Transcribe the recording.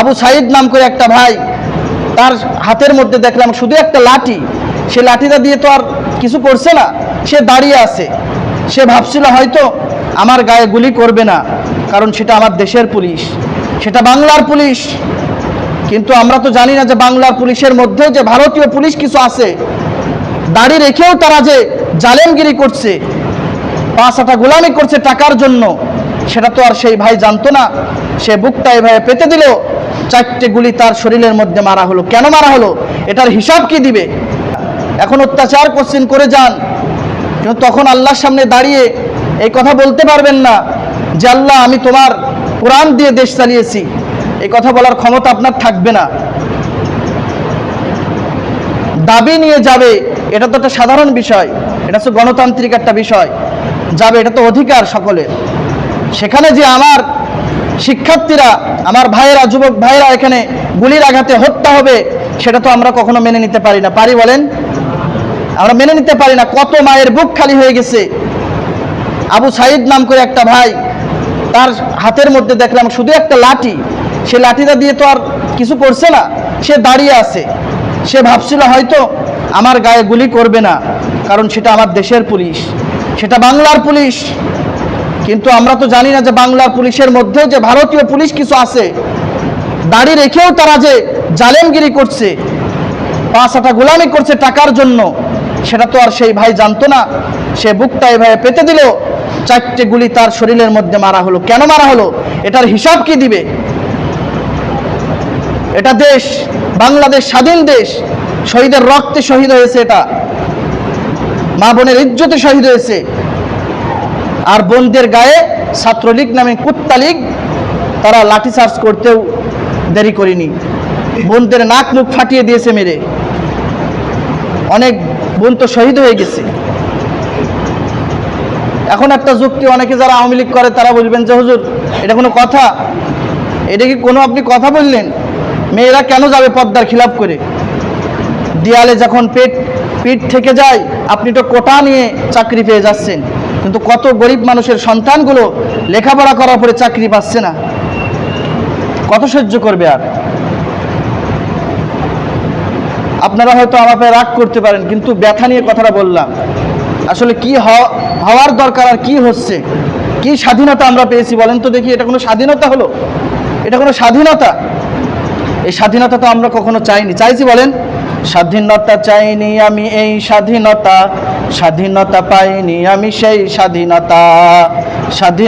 আবু সাইদ নাম করে একটা ভাই তার হাতের মধ্যে দেখলাম শুধু একটা লাঠি। সে লাঠিটা দিয়ে তো আর কিছু করছে না, সে দাঁড়িয়ে আছে। সে ভাবছিল হয়তো আমার গায়ে গুলি করবে না, কারণ সেটা আমার দেশের পুলিশ, সেটা বাংলার পুলিশ। কিন্তু আমরা তো জানি না যে বাংলার পুলিশের মধ্যেও যে ভারতীয় পুলিশ কিছু আছে। দাড়ি রেখেও তারা যে জালেমগিরি করছে, পাঁচ আটা গোলামি করছে টাকার জন্য, সেটা তো আর সেই ভাই জানতো না। সে বুকটা এভাবে পেতে দিল চারটে গুলি তার শরীরের মধ্যে মারা হলো। কেন মারা হলো? এটার হিসাব কি দিবে? এখন অত্যাচার কোশ্চিন করে যান। কিন্তু তখন আল্লাহর সামনে দাঁড়িয়ে এই কথা বলতে পারবেন না যে, আল্লাহ, আমি তোমার কোরআন দিয়ে দেশ চালিয়েছি। এই কথা বলার ক্ষমতা আপনার থাকবে না। দাবি নিয়ে যাবে, এটা তো একটা সাধারণ বিষয়। এটা তো গণতান্ত্রিক একটা বিষয়। যাবে, এটা তো অধিকার সকলের। সেখানে যে আমার শিক্ষার্থীরা, আমার ভাইয়েরা, যুবক ভাইয়েরা এখানে গুলির আঘাতে হত্যা হবে, সেটা তো আমরা কখনো মেনে নিতে পারি না। পারি বলেন? আমরা মেনে নিতে পারি না। কত মায়ের বুক খালি হয়ে গেছে। আবু সাইদ নাম করে একটা ভাই, তার হাতের মধ্যে দেখলাম শুধু একটা লাঠি। সে লাঠিটা দিয়ে তো আর কিছু করছে না, সে দাঁড়িয়ে আছে। সে ভাবছিল হয়তো আমার গায়ে গুলি করবে না, কারণ সেটা আমার দেশের পুলিশ, সেটা বাংলার পুলিশ। কিন্তু আমরা তো জানি না যে বাংলার পুলিশের মধ্যেও যে ভারতীয় পুলিশ কিছু আছে। দাড়ি রেখেও তারা যে জালেমগিরি করছে পাঁচ আটা গোলামি করছে টাকার জন্য, সেটা তো আর সেই ভাই জানতো না। সে বুকটা এভাবে পেতে দিল, চারটে গুলি তার শরীরের মধ্যে মারা হলো। কেন মারা হলো? এটার হিসাব কি দিবে? এটা দেশ, বাংলাদেশ স্বাধীন দেশ, শহীদের রক্তে শহীদ হয়েছে এটা। মা বোনের ইজ্জতে শহীদ হয়েছে। আর বোনদের গায়ে ছাত্রলীগ নামে কুত্তালীগ তারা লাঠিচার্জ করতেও দেরি করেনি। বোনদের নাক মুখ ফাটিয়ে দিয়েছে মেরে। অনেক বোন তো শহীদ হয়ে গেছে। এখন একটা যুক্তি অনেকে যারা আওয়ামী লীগ করে, তারা বলবেন যে, হুজুর, এটা কোনো কথা? এটা কি কোনো আপনি কথা বললেন? মেয়েরা কেন যাবে পদ্মার খিলাপ করে? দেয়ালে যখন পেট, পিঠ থেকে যায়, আপনি তো কোটা নিয়ে চাকরি পেয়ে যাচ্ছেন। কিন্তু কত গরিব মানুষের সন্তানগুলো লেখাপড়া করার পরে চাকরি পাচ্ছে না। কত সহ্য করবে আর? আপনারা হয়তো আমাকে রাগ করতে পারেন, কিন্তু ব্যথা নিয়ে কথাটা বললাম। আসলে কি হওয়ার দরকার আর কি হচ্ছে? কি স্বাধীনতা আমরা পেয়েছি বলেন তো দেখি, এটা কোনো স্বাধীনতা হলো? এটা কোনো স্বাধীনতা? এই স্বাধীনতা তো আমরা কখনো চাইনি। চাইছি বলেন, স্বাধীনতা চাইনি আমি এই স্বাধীনতা। স্বাধীনতা পাইনি আমি সেই স্বাধীনতা। স্বাধীন